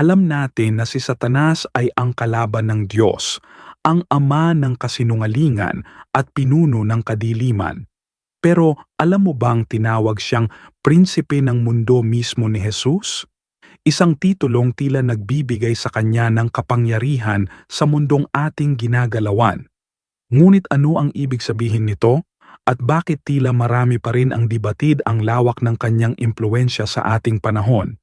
Alam natin na si Satanas ay ang kalaban ng Diyos, ang ama ng kasinungalingan at pinuno ng kadiliman. Pero alam mo bang tinawag siyang prinsipe ng mundo mismo ni Jesus? Isang titulong tila nagbibigay sa kanya ng kapangyarihan sa mundong ating ginagalawan. Ngunit ano ang ibig sabihin nito? At bakit tila marami pa rin ang dibatid ang lawak ng kanyang impluensya sa ating panahon?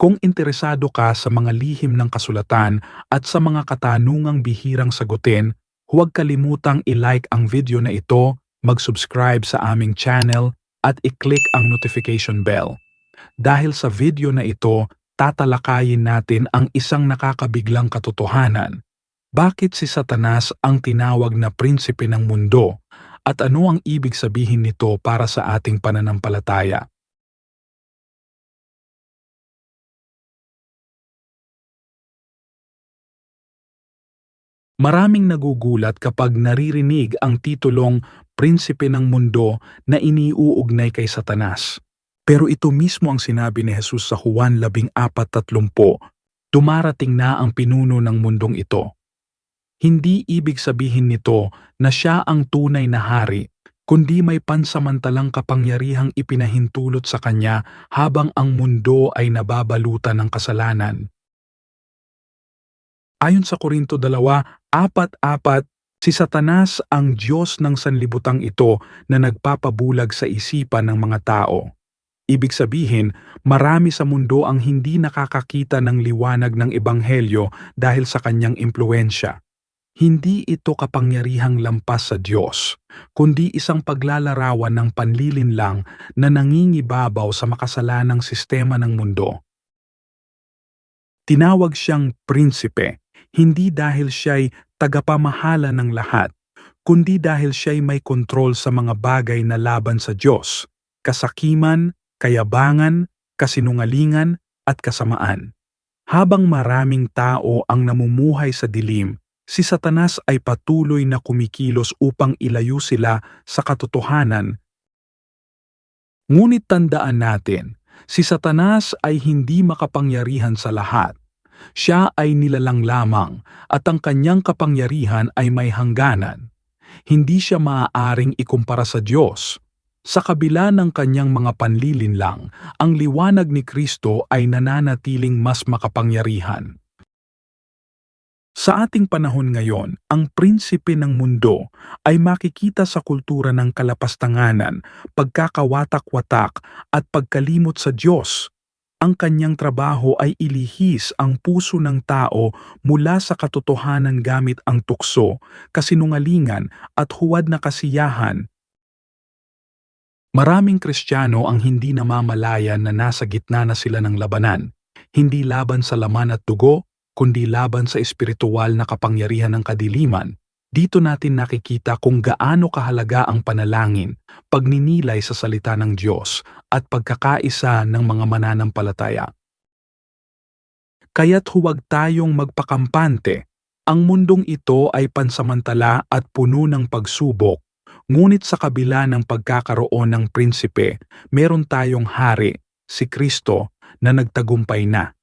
Kung interesado ka sa mga lihim ng kasulatan at sa mga katanungang bihirang sagutin, huwag kalimutang i-like ang video na ito, mag-subscribe sa aming channel, at i-click ang notification bell. Dahil sa video na ito, tatalakayin natin ang isang nakakabiglang katotohanan. Bakit si Satanas ang tinawag na prinsipe ng mundo at ano ang ibig sabihin nito para sa ating pananampalataya? Maraming nagugulat kapag naririnig ang titulong prinsipe ng mundo na iniuugnay kay Satanas. Pero ito mismo ang sinabi ni Jesus sa Juan 14.30, dumarating na ang pinuno ng mundong ito. Hindi ibig sabihin nito na siya ang tunay na hari, kundi may pansamantalang kapangyarihang ipinahintulot sa kanya habang ang mundo ay nababalutan ng kasalanan. Ayon sa Korinto 2:4-4, si Satanas ang Diyos ng sanlibutang ito na nagpapabulag sa isipan ng mga tao. Ibig sabihin, marami sa mundo ang hindi nakakakita ng liwanag ng Ebanghelyo dahil sa kanyang impluensya. Hindi ito kapangyarihang lampas sa Diyos, kundi isang paglalarawan ng panlilinlang na nangingibabaw sa makasalanang sistema ng mundo. Tinawag siyang prinsipe, hindi dahil siya'y tagapamahala ng lahat, kundi dahil siya'y may kontrol sa mga bagay na laban sa Diyos, kasakiman, kayabangan, kasinungalingan, at kasamaan. Habang maraming tao ang namumuhay sa dilim, si Satanas ay patuloy na kumikilos upang ilayo sila sa katotohanan. Ngunit tandaan natin, si Satanas ay hindi makapangyarihan sa lahat. Siya ay nilalang lamang at ang kanyang kapangyarihan ay may hangganan. Hindi siya maaaring ikumpara sa Diyos. Sa kabila ng kanyang mga panlilinlang, ang liwanag ni Kristo ay nananatiling mas makapangyarihan. Sa ating panahon ngayon, ang prinsipe ng mundo ay makikita sa kultura ng kalapastanganan, pagkakawatak-watak at pagkalimot sa Diyos. Ang kanyang trabaho ay ilihis ang puso ng tao mula sa katotohanan gamit ang tukso, kasinungalingan at huwad na kasiyahan. Maraming Kristiyano ang hindi namamalayan na nasa gitna na sila ng labanan, hindi laban sa laman at dugo, kundi laban sa espiritual na kapangyarihan ng kadiliman. Dito natin nakikita kung gaano kahalaga ang panalangin, pagninilay sa salita ng Diyos, at pagkakaisa ng mga mananampalataya. Kaya't huwag tayong magpakampante. Ang mundong ito ay pansamantala at puno ng pagsubok, ngunit sa kabila ng pagkakaroon ng prinsipe, meron tayong hari, si Kristo, na nagtagumpay na.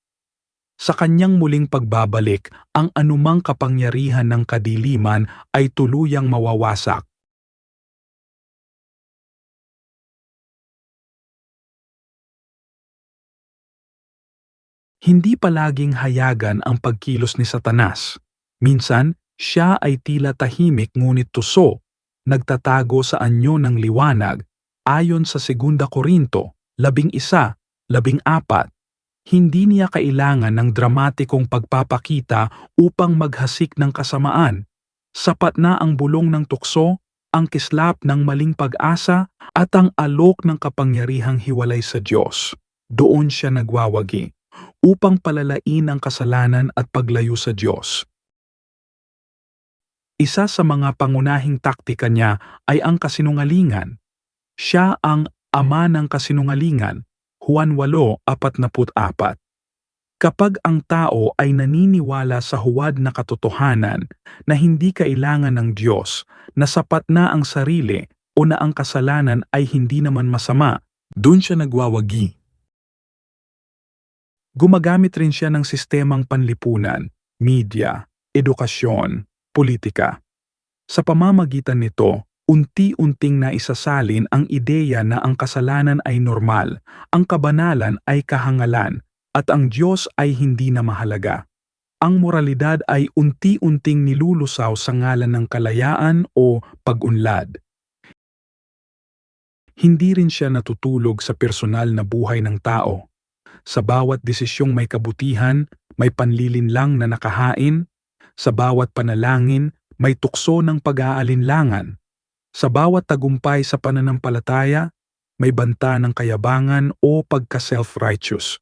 Sa kanyang muling pagbabalik, ang anumang kapangyarihan ng kadiliman ay tuluyang mawawasak. Hindi palaging hayagan ang pagkilos ni Satanas. Minsan, siya ay tila tahimik ngunit tuso, nagtatago sa anyo ng liwanag ayon sa 2 Korinto, labing isa, labing apat, hindi niya kailangan ng dramatikong pagpapakita upang maghasik ng kasamaan. Sapat na ang bulong ng tukso, ang kislap ng maling pag-asa at ang alok ng kapangyarihang hiwalay sa Diyos. Doon siya nagwawagi upang palalain ang kasalanan at paglayo sa Diyos. Isa sa mga pangunahing taktika niya ay ang kasinungalingan. Siya ang ama ng kasinungalingan Juan 8:44. Kapag ang tao ay naniniwala sa huwad na katotohanan na hindi kailangan ng Diyos, na sapat na ang sarili o na ang kasalanan ay hindi naman masama, dun siya nagwawagi Gumagamit rin siya ng sistemang panlipunan, media, edukasyon, politika. Sa pamamagitan nito, unti-unting naisasalin ang ideya na ang kasalanan ay normal, ang kabanalan ay kahangalan, at ang Diyos ay hindi na mahalaga. Ang moralidad ay unti-unting nilulusaw sa ngalan ng kalayaan o pag-unlad. Hindi rin siya natutulog sa personal na buhay ng tao. Sa bawat desisyong may kabutihan, may panlilinlang na nakahain. Sa bawat panalangin, may tukso ng pag-aalinlangan. Sa bawat tagumpay sa pananampalataya, may banta ng kayabangan o pagka-self-righteous.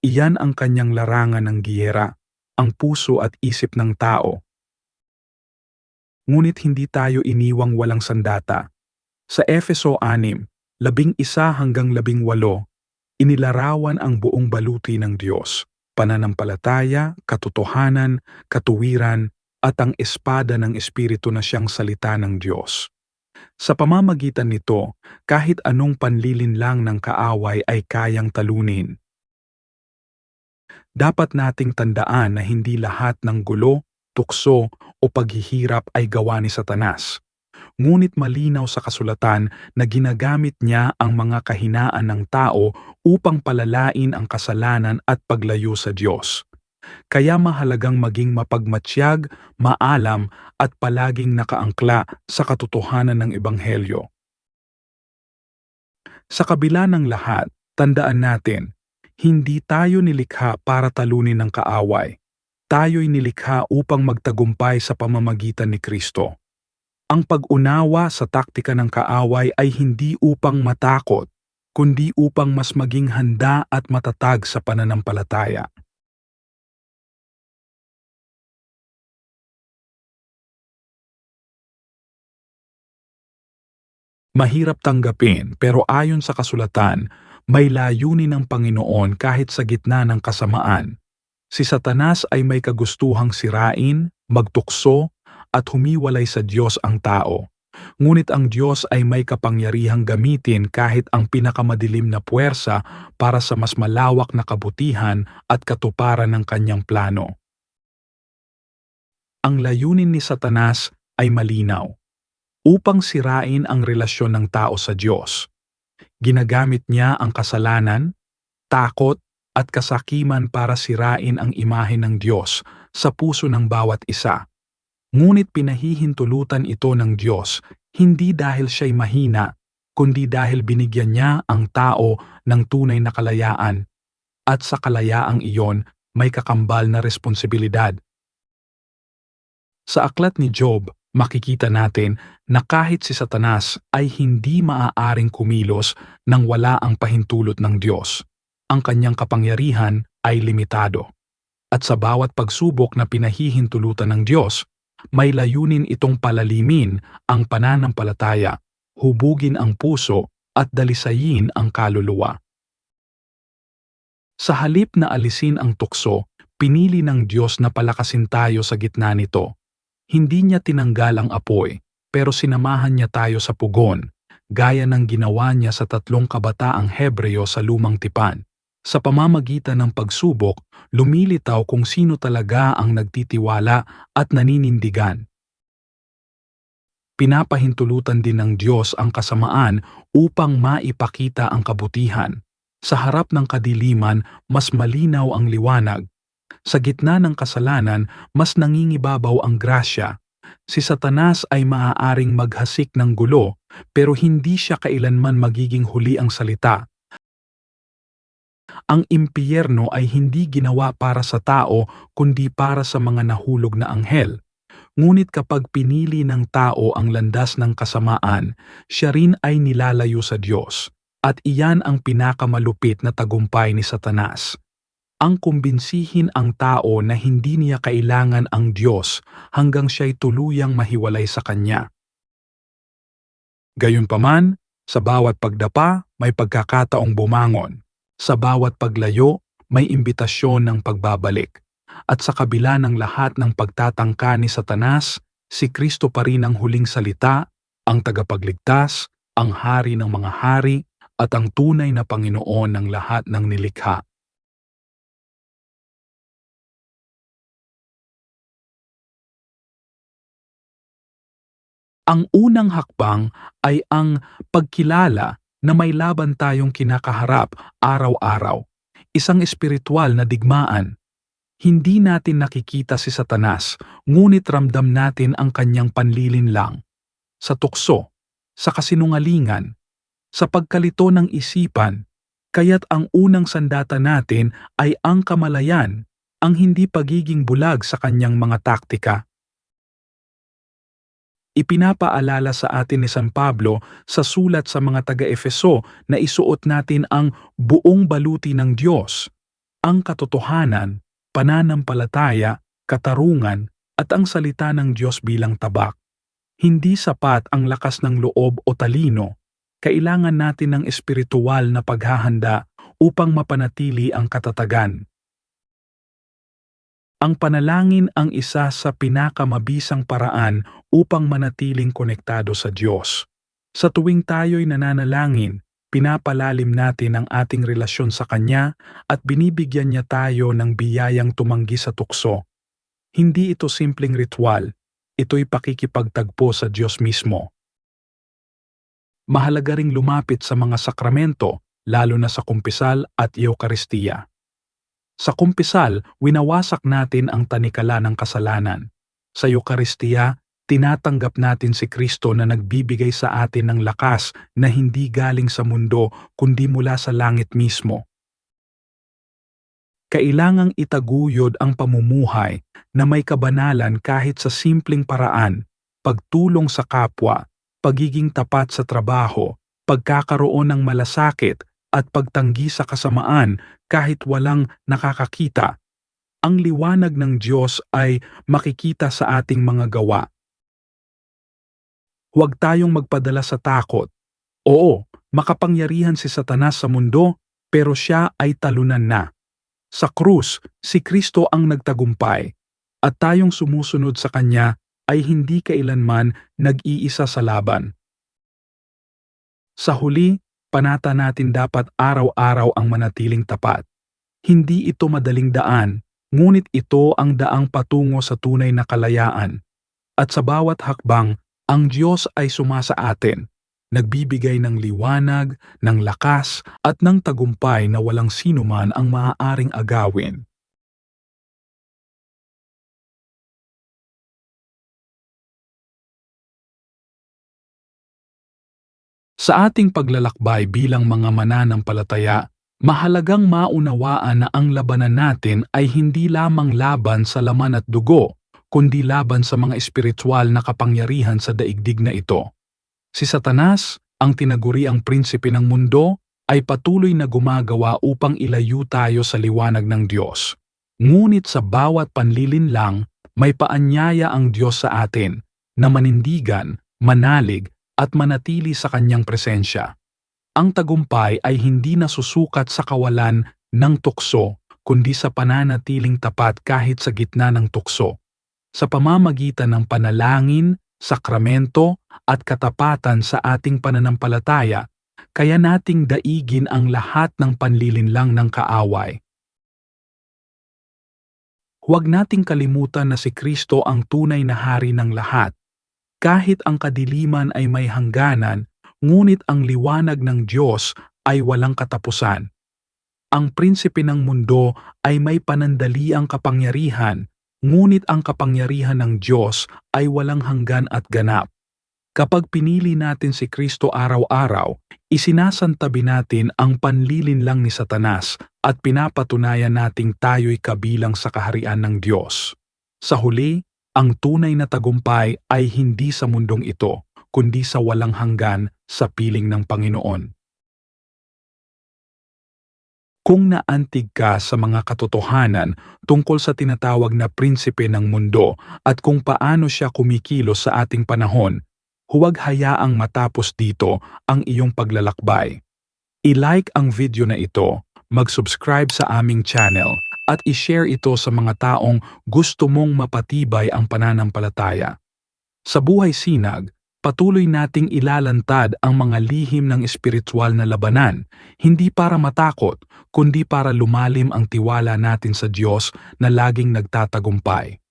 Iyan ang kanyang larangan ng giyera, ang puso at isip ng tao. Ngunit hindi tayo iniwang walang sandata. Sa Efeso 6, labing isa hanggang labing walo, inilarawan ang buong baluti ng Diyos, pananampalataya, katotohanan, katuwiran, at ang espada ng Espiritu na siyang salita ng Diyos. Sa pamamagitan nito, kahit anong panlilinlang ng kaaway ay kayang talunin. Dapat nating tandaan na hindi lahat ng gulo, tukso o paghihirap ay gawa ni Satanas ngunit malinaw sa kasulatan na ginagamit niya ang mga kahinaan ng tao upang palalain ang kasalanan at paglayo sa Diyos. Kaya mahalagang maging mapagmatsyag, maalam at palaging nakaangkla sa katotohanan ng Ebanghelyo. Sa kabila ng lahat, tandaan natin, hindi tayo nilikha para talunin ng kaaway. Tayo'y nilikha upang magtagumpay sa pamamagitan ni Kristo. Ang pag-unawa sa taktika ng kaaway ay hindi upang matakot, kundi upang mas maging handa at matatag sa pananampalataya. Mahirap tanggapin pero ayon sa kasulatan, may layunin ng Panginoon kahit sa gitna ng kasamaan. Si Satanas ay may kagustuhang sirain, magtukso, at humiwalay sa Diyos ang tao. Ngunit ang Diyos ay may kapangyarihang gamitin kahit ang pinakamadilim na puwersa para sa mas malawak na kabutihan at katuparan ng kanyang plano. Ang layunin ni Satanas ay malinaw, upang sirain ang relasyon ng tao sa Diyos. Ginagamit niya ang kasalanan, takot at kasakiman para sirain ang imahe ng Diyos sa puso ng bawat isa Ngunit pinahihintulutan ito ng Diyos hindi dahil siya'y mahina, kundi dahil binigyan niya ang tao ng tunay na kalayaan. At sa kalayaang iyon, may kakambal na responsibilidad. Sa aklat ni Job, makikita natin na kahit si Satanas ay hindi maaaring kumilos nang wala ang pahintulot ng Diyos. Ang kanyang kapangyarihan ay limitado. At sa bawat pagsubok na pinahihintulutan ng Diyos, may layunin itong palalimin ang pananampalataya, hubugin ang puso at dalisayin ang kaluluwa. Sa halip na alisin ang tukso, pinili ng Diyos na palakasin tayo sa gitna nito. Hindi niya tinanggal ang apoy, pero sinamahan niya tayo sa pugon, gaya ng ginawa niya sa tatlong kabataang Hebreo sa lumang tipan. Sa pamamagitan ng pagsubok, lumilitaw kung sino talaga ang nagtitiwala at naninindigan. Pinapahintulutan din ng Diyos ang kasamaan upang maipakita ang kabutihan. Sa harap ng kadiliman, mas malinaw ang liwanag. Sa gitna ng kasalanan, mas nangingibabaw ang grasya. Si Satanas ay maaaring maghasik ng gulo, pero hindi siya kailanman magiging huli ang salita ang impyerno ay hindi ginawa para sa tao kundi para sa mga nahulog na anghel. Ngunit kapag pinili ng tao ang landas ng kasamaan, siya rin ay nilalayo sa Diyos. At iyan ang pinakamalupit na tagumpay ni Satanas. Ang kumbinsihin ang tao na hindi niya kailangan ang Diyos hanggang siya'y tuluyang mahiwalay sa Kanya. Gayunpaman, sa bawat pagdapa may pagkakataong bumangon. Sa bawat paglayo, may imbitasyon ng pagbabalik. At sa kabila ng lahat ng pagtatangka ni Satanas, si Kristo pa rin ang huling salita, ang tagapagligtas, ang hari ng mga hari, at ang tunay na Panginoon ng lahat ng nilikha. Ang unang hakbang ay ang pagkilala na may laban tayong kinakaharap araw-araw. Isang espiritual na digmaan. Hindi natin nakikita si Satanas, ngunit ramdam natin ang kanyang panlilin lang. Sa tukso, sa kasinungalingan, sa pagkalito ng isipan, kaya't ang unang sandata natin ay ang kamalayan, ang hindi pagiging bulag sa kanyang mga taktika. Ipinapaalala sa atin ni San Pablo sa sulat sa mga taga-Efeso na isuot natin ang buong baluti ng Diyos, ang katotohanan, pananampalataya, katarungan, at ang salita ng Diyos bilang tabak. Hindi sapat ang lakas ng loob o talino. Kailangan natin ng espiritual na paghahanda upang mapanatili ang katatagan. Ang panalangin ang isa sa pinakamabisang paraan upang manatiling konektado sa Diyos. Sa tuwing tayo'y nananalangin, pinapalalim natin ang ating relasyon sa Kanya at binibigyan niya tayo ng biyayang tumanggi sa tukso. Hindi ito simpleng ritual, ito'y pakikipagtagpo sa Diyos mismo. Mahalaga ring lumapit sa mga sakramento, lalo na sa kumpisal at Eukaristiya. Sa kumpisal, winawasak natin ang tanikala ng kasalanan. Sa Eukaristiya, tinatanggap natin si Kristo na nagbibigay sa atin ng lakas na hindi galing sa mundo kundi mula sa langit mismo. Kailangang itaguyod ang pamumuhay na may kabanalan kahit sa simpleng paraan, pagtulong sa kapwa, pagiging tapat sa trabaho, pagkakaroon ng malasakit at pagtanggi sa kasamaan kahit walang nakakakita. Ang liwanag ng Diyos ay makikita sa ating mga gawa. Huwag tayong magpadala sa takot. Oo, makapangyarihan si Satanas sa mundo, pero siya ay talunan na. Sa krus, si Kristo ang nagtagumpay, at tayong sumusunod sa Kanya ay hindi kailanman nag-iisa sa laban. Sa huli, panata natin dapat araw-araw ang manatiling tapat. Hindi ito madaling daan, ngunit ito ang daang patungo sa tunay na kalayaan. At sa bawat hakbang, ang Diyos ay sumasa atin, nagbibigay ng liwanag, ng lakas, at ng tagumpay na walang sino man ang maaaring agawin. Sa ating paglalakbay bilang mga mananampalataya, mahalagang maunawaan na ang labanan natin ay hindi lamang laban sa laman at dugo, kundi laban sa mga espiritual na kapangyarihan sa daigdig na ito. Si Satanas, ang tinaguriang prinsipe ng mundo, ay patuloy na gumagawa upang ilayo tayo sa liwanag ng Diyos. Ngunit sa bawat panlilin lang, may paanyaya ang Diyos sa atin na manindigan, manalig at manatili sa kanyang presensya. Ang tagumpay ay hindi nasusukat sa kawalan ng tukso, kundi sa pananatiling tapat kahit sa gitna ng tukso. Sa pamamagitan ng panalangin, sakramento, at katapatan sa ating pananampalataya, kaya nating daigin ang lahat ng panlilinlang ng kaaway. Huwag nating kalimutan na si Kristo ang tunay na hari ng lahat kahit ang kadiliman ay may hangganan, ngunit ang liwanag ng Diyos ay walang katapusan. Ang prinsipe ng mundo ay may panandaliang kapangyarihan, ngunit ang kapangyarihan ng Diyos ay walang hanggan at ganap. Kapag pinili natin si Kristo araw-araw, isinasantabi natin ang panlilin lang ni Satanas at pinapatunayan nating tayo'y kabilang sa kaharian ng Diyos. Sa huli, ang tunay na tagumpay ay hindi sa mundong ito, kundi sa walang hanggan sa piling ng Panginoon. Kung naantig ka sa mga katotohanan tungkol sa tinatawag na prinsipe ng mundo at kung paano siya kumikilos sa ating panahon, huwag hayaang matapos dito ang iyong paglalakbay. I-like ang video na ito, mag-subscribe sa aming channel at i-share ito sa mga taong gusto mong mapatibay ang pananampalataya. Sa buhay sinag, patuloy nating ilalantad ang mga lihim ng espiritual na labanan, hindi para matakot, kundi para lumalim ang tiwala natin sa Diyos na laging nagtatagumpay.